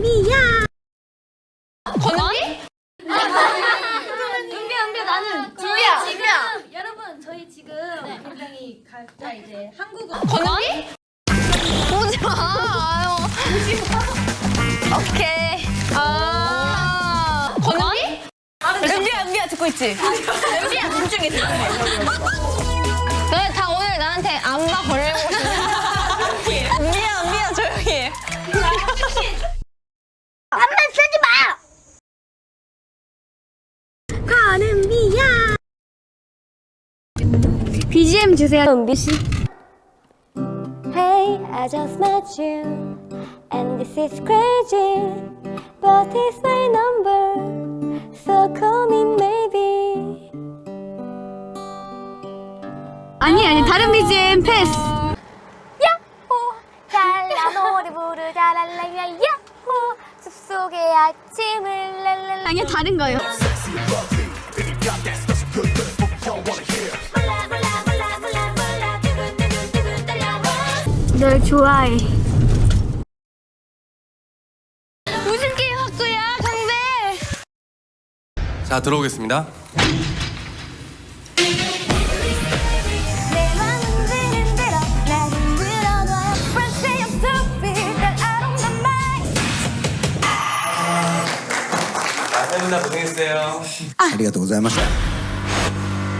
미야. 건언니? 은비야 은비야 나는 준비야. 지금 여러분 저희 지금 굉장히 각자 이제 한국어 건언니? 오지 마. 아유. 오케이. 아. 건언니? 은비야, 은비야 듣고 있지? 은비야 집중해, 집중해. 너네 다 오늘 나한테 안마 걸려 BGM 주세요, 은비 씨. Hey, I just met you, and this is crazy. But it's my number, so call me maybe. 아니 아니 다른 BGM 패스. 야호, 잘나 노래 부르자 랄랄라 야호, 숲속의 아침을 랄랄라. 아니 다른 거요. 널 좋아해. 무슨 게임 학교야, 강배? 자, 들어오겠습니다. 누나 아, 고생했어요. 아. 아리가또 고자이마스.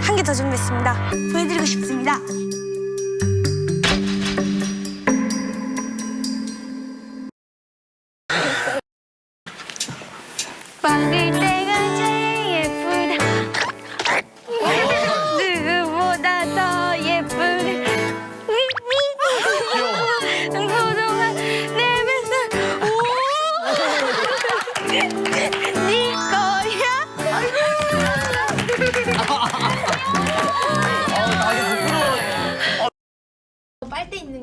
한개 더 준비했습니다. 보여드리고 싶습니다.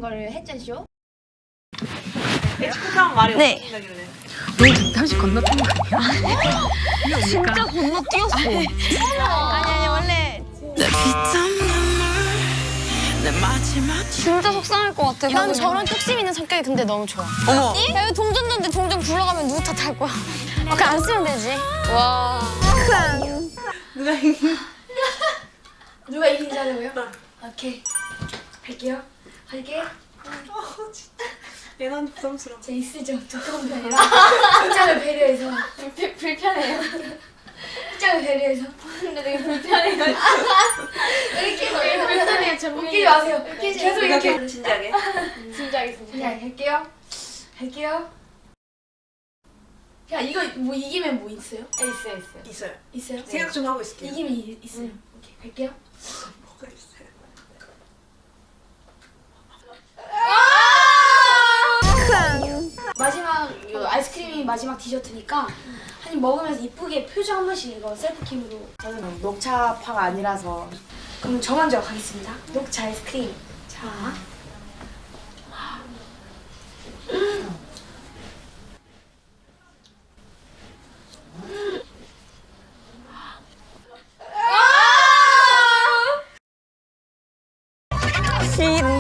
빨대 있는 거를 했잖쇼 네. 진짜 건너 뛰었어. 아니, 아니, 원래. 진짜 속상할 것 같아. 난 저런 뚝심 있는 성격이 근데 너무 좋아. 어머. 야, 이거 동전 던데 동전 굴러가면 누구 탓할 거야? 아, 그냥 안 쓰면 되지. 와. 누가 이긴지 하려고요? 오케이 할게요 할게? 얘는 부담스러워. 제 있으죠. 두꺼운 편이라 입장을 배려해서. 불, 불편해요. 입장을 배려해서. 근데 되게 불편해요. 이렇게 불편해요 웃기지 마세요. 계속 이렇게 진지하게. 진지하게 진지하게. 할게요. 할게요. 야 이거 뭐 이기면 뭐 있어요? 있어요 있어요. 있어요. 있어요? 생각 좀 하고 있을게요. 이기면 이- 있어요. 오케이 갈게요. 뭐가 있어 마지막 디저트니까 한 입 먹으면서 이쁘게 표정 한 번씩 이거 셀프캠으로 저는 녹차파가 아니라서 그럼 저 먼저 가겠습니다. 녹차 아이스크림. 자. 싫은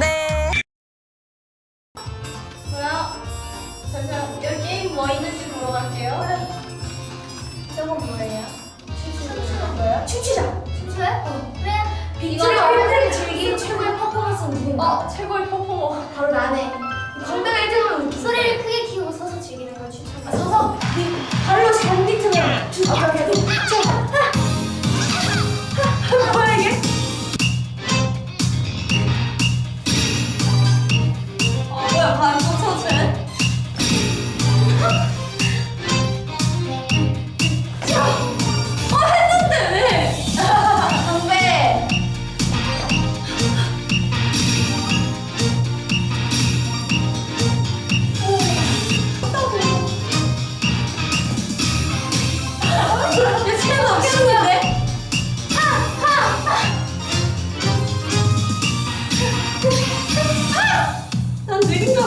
어떻게 난 느린 거